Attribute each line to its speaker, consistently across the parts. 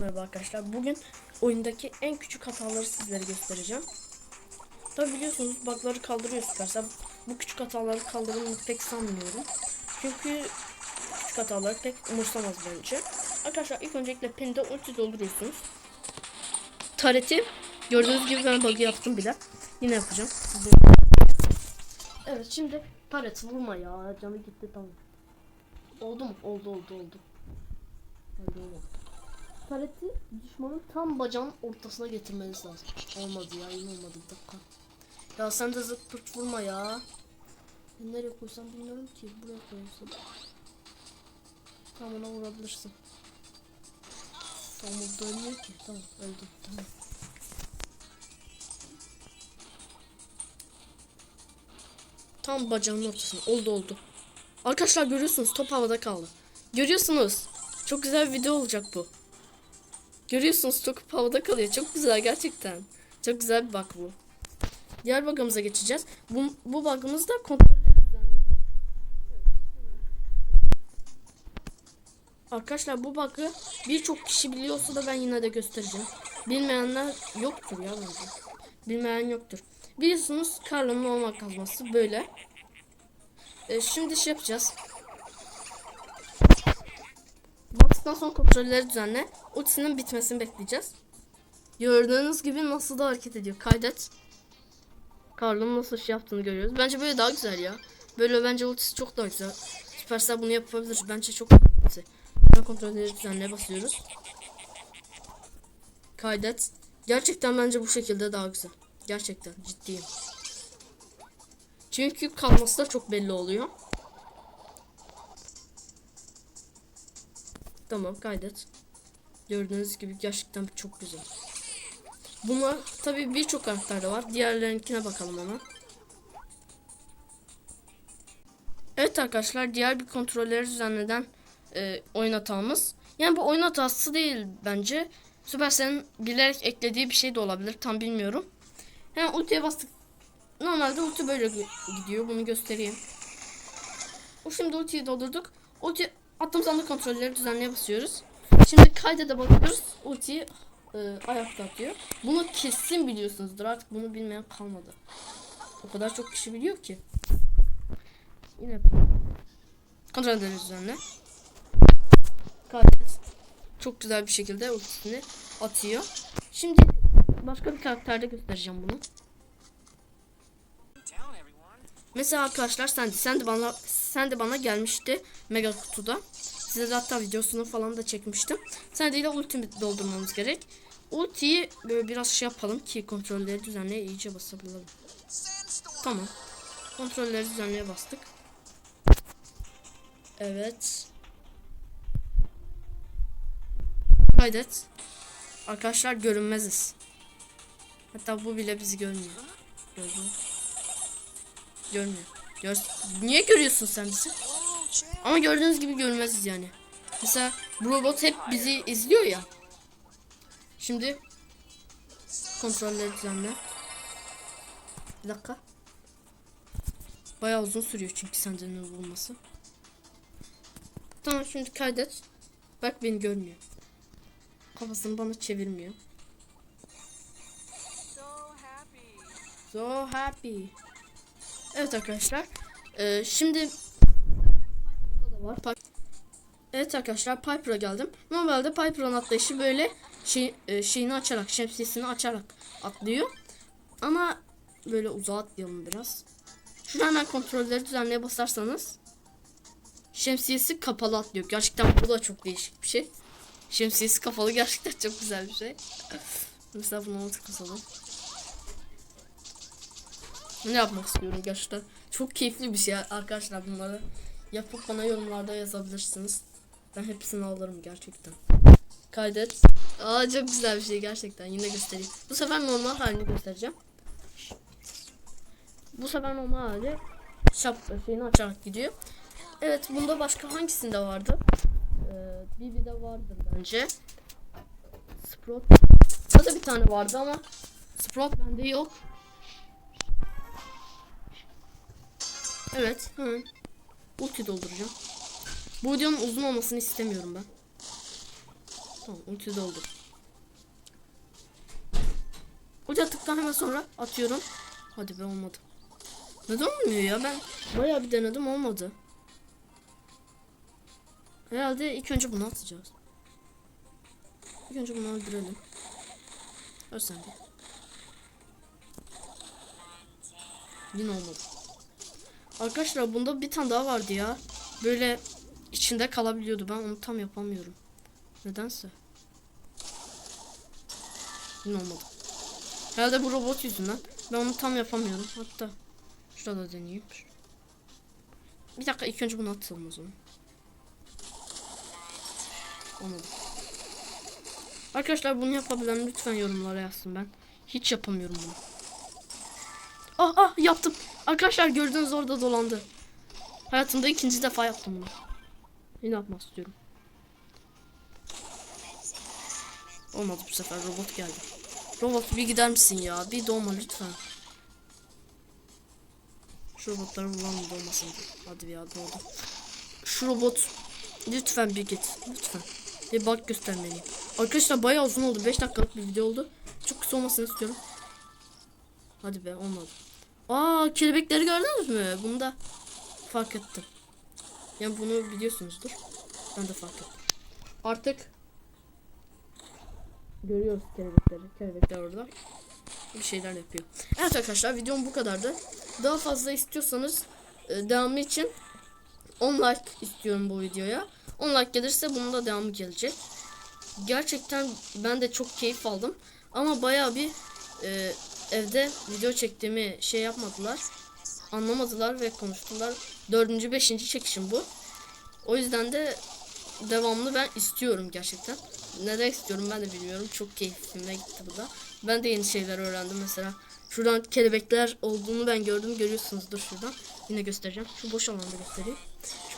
Speaker 1: Merhaba arkadaşlar. Bugün oyundaki en küçük hataları sizlere göstereceğim. Tabi biliyorsunuz bug'ları kaldırıyor Supercell. Bu küçük hataları kaldırılmak pek sanmıyorum. Çünkü küçük hataları pek umursamaz bence. Arkadaşlar ilk öncelikle pinde ulti dolduruyorsunuz. Tareti gördüğünüz gibi ben bug'ı yaptım bile. Yine yapacağım. Evet şimdi taret vurma ya. Canı gitti tamam. Oldu mu? Oldu oldu oldu. Oldu oldu. Tareti düşmanın tam bacağın ortasına getirmeniz lazım. Olmadı ya yine olmadı bir dakika. Ya sen de zırt pırt vurma ya. Ben nereye koysam bilmiyorum ki. Buraya koyarsın. Tamam ona vurabilirsin. Tamam o dönmüyor ki. Tamam öldü. Tamam. Tam bacağının ortasına. Oldu oldu. Arkadaşlar görüyorsunuz top havada kaldı. Görüyorsunuz. Çok güzel bir video olacak bu. Görüyorsunuz top havada kalıyor. Çok güzel gerçekten. Çok güzel bir bug bu. Diğer bug'ımıza geçeceğiz. Bu, bu bug'ımız da kontrol Arkadaşlar bu bug'ı birçok kişi biliyorsa da ben yine de göstereceğim. Bilmeyenler yoktur ya bence. Bilmeyen yoktur. Biliyorsunuz Carlo'nun olmak kazması böyle. Ee, şimdi şey yapacağız. Bastıktan sonra kontrolleri düzenle. Ultisinin bitmesini bekleyeceğiz. Gördüğünüz gibi nasıl da hareket ediyor. Kaydet. Carlo'nun nasıl şey yaptığını görüyoruz. Bence böyle daha güzel ya. Böyle bence ultisi çok daha güzel. Supercell bunu yapabilir. Bence çok güzel. Sonra kontrolleri düzenle basıyoruz. Kaydet. Gerçekten bence bu şekilde daha güzel. Gerçekten ciddiyim. Çünkü kalması da çok belli oluyor. Tamam kaydet. Gördüğünüz gibi gerçekten çok güzel. Buna tabi birçok karakter de var. Diğerlerinkine bakalım hemen. Evet arkadaşlar diğer bir kontrolleri düzenleden e, oyun hatamız. Yani bu oyun hatası değil bence. Supercell'in bilerek eklediği bir şey de olabilir. Tam bilmiyorum. Hemen ultiye bastık. Normalde ulti böyle gi- gidiyor. Bunu göstereyim. O şimdi ultiyi doldurduk. Ulti attığımız anda kontrolleri düzenleye basıyoruz. Şimdi kaydede bakıyoruz. Ultiyi e, ayakta atıyor. Bunu kesin biliyorsunuzdur. Artık bunu bilmeyen kalmadı. O kadar çok kişi biliyor ki. Yine yapayım. Kontrolleri düzenle. Kaydet. Çok güzel bir şekilde ultisini atıyor. Şimdi başka bir karakterde göstereceğim bunu. Mesela arkadaşlar sen de, sen de bana sen de bana gelmişti mega kutuda. Size de hatta videosunu falan da çekmiştim. Sen de ulti doldurmamız gerek. Ultiyi böyle biraz şey yapalım ki kontrolleri düzenleye iyice basabilelim. Tamam. Kontrolleri düzenleye bastık. Evet. Kaydet. Arkadaşlar görünmeziz. Hatta bu bile bizi görmüyor. Gördün mü? Görmüyor. Gör Niye görüyorsun sen bizi? Ama gördüğünüz gibi görünmeziz yani. Mesela bu robot hep bizi izliyor ya. Şimdi kontrolleri düzenle. Bir dakika. Bayağı uzun sürüyor çünkü senden bulması. Tamam şimdi kaydet. Bak beni görmüyor. Kafasını bana çevirmiyor. So happy. Evet arkadaşlar. Ee, şimdi var. Evet arkadaşlar Piper'a geldim. Normalde Piper'ın atlayışı böyle şey, e, şeyini açarak, şemsiyesini açarak atlıyor. Ama böyle uzağa atlayalım biraz. Şuradan hemen kontrolleri düzenleye basarsanız şemsiyesi kapalı atlıyor. Gerçekten bu da çok değişik bir şey. Şemsiyesi kapalı gerçekten çok güzel bir şey. Mesela bunu altı Ne yapmak istiyorum gerçekten. Çok keyifli bir şey arkadaşlar bunları. Yapıp bana yorumlarda yazabilirsiniz. Ben hepsini alırım gerçekten. Kaydet. Aa çok güzel bir şey gerçekten. Yine göstereyim. Bu sefer normal halini göstereceğim. Bu sefer normal hali şap şeyini açarak gidiyor. Evet bunda başka hangisinde vardı? Ee, Bibi'de vardır bence. Sprout. Burada bir tane vardı ama Sprout bende yok. Evet. Hı. Ulti dolduracağım. Bu videonun uzun olmasını istemiyorum ben. Tamam ulti doldu. Ulti attıktan hemen sonra atıyorum. Hadi be olmadı. Neden olmuyor ya ben bayağı bir denedim olmadı. Herhalde ilk önce bunu atacağız. İlk önce bunu öldürelim. Öl sen de. Yine olmadı. Arkadaşlar bunda bir tane daha vardı ya. Böyle içinde kalabiliyordu. Ben onu tam yapamıyorum. Nedense. Yine olmadı. Herhalde bu robot yüzünden. Ben onu tam yapamıyorum. Hatta şurada deneyeyim. Bir dakika ilk önce bunu atalım o zaman. Olmadı. Arkadaşlar bunu yapabilen lütfen yorumlara yazsın ben. Hiç yapamıyorum bunu. Ah ah yaptım. Arkadaşlar gördüğünüz orada dolandı. Hayatımda ikinci defa yaptım bunu. Yine yapmak istiyorum. Olmadı bu sefer robot geldi. Robot bir gider misin ya? Bir doğma lütfen. Şu robotları bulalım doğmasın. Hadi ya doğdu. Şu robot lütfen bir git. Lütfen. Bir bak göstermeliyim. Arkadaşlar bayağı uzun oldu. 5 dakikalık bir video oldu. Çok kısa olmasını istiyorum. Hadi be olmadı. Aa kelebekleri gördünüz mü? Bunu da fark ettim. Yani bunu biliyorsunuzdur. Ben de fark ettim. Artık görüyoruz kelebekleri. Kelebekler orada bir şeyler yapıyor. Evet arkadaşlar videom bu kadardı. Daha fazla istiyorsanız e, devamı için 10 like istiyorum bu videoya. 10 like gelirse bunun da devamı gelecek. Gerçekten ben de çok keyif aldım. Ama bayağı bir e, evde video çektiğimi şey yapmadılar. Anlamadılar ve konuştular. Dördüncü, beşinci çekişim bu. O yüzden de devamlı ben istiyorum gerçekten. Neden istiyorum ben de bilmiyorum. Çok keyfime gitti bu da. Ben de yeni şeyler öğrendim mesela. Şuradan kelebekler olduğunu ben gördüm. Görüyorsunuzdur şuradan. Yine göstereceğim. Şu boş alanda göstereyim.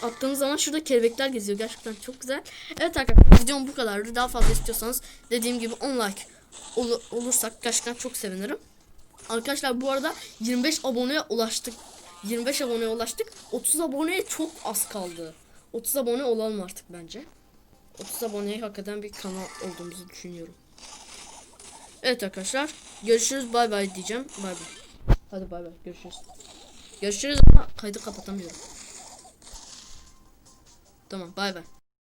Speaker 1: Şu attığınız zaman şurada kelebekler geziyor. Gerçekten çok güzel. Evet arkadaşlar videom bu kadardı. Daha fazla istiyorsanız dediğim gibi 10 like ol- olursak gerçekten çok sevinirim. Arkadaşlar bu arada 25 aboneye ulaştık. 25 aboneye ulaştık. 30 aboneye çok az kaldı. 30 abone olalım artık bence. 30 aboneye hak eden bir kanal olduğumuzu düşünüyorum. Evet arkadaşlar. Görüşürüz bay bay diyeceğim. Bay bay. Hadi bay bay görüşürüz. Görüşürüz ama kaydı kapatamıyorum. Tamam bay bay.